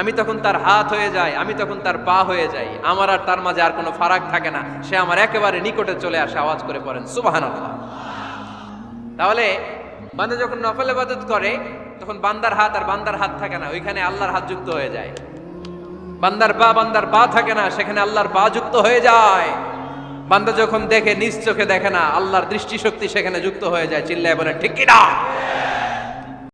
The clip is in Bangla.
আমি তখন তার হাত হয়ে যাই, আমি তখন তার পা হয়ে যাই। আমার আর তার মাঝে আর কোনো ফারাক থাকে না। সে আমার একেবারে নিকটে চলে আসে, আওয়াজ করে পড়েন সুবাহান তাহলে বান্দা যখন নফল ইবাদত করে, তখন বান্দার হাত আর বান্দার হাত থাকে না, ওইখানে আল্লাহর হাত যুক্ত হয়ে যায়। বান্দার পা বান্দার পা থাকে না, সেখানে আল্লাহর পা যুক্ত হয়ে যায়। বান্দা যখন দেখে, নিজ চোখে দেখে না, আল্লাহর দৃষ্টিশক্তি সেখানে যুক্ত হয়ে যায়, চিল্লায় বলে ঠিক কিনা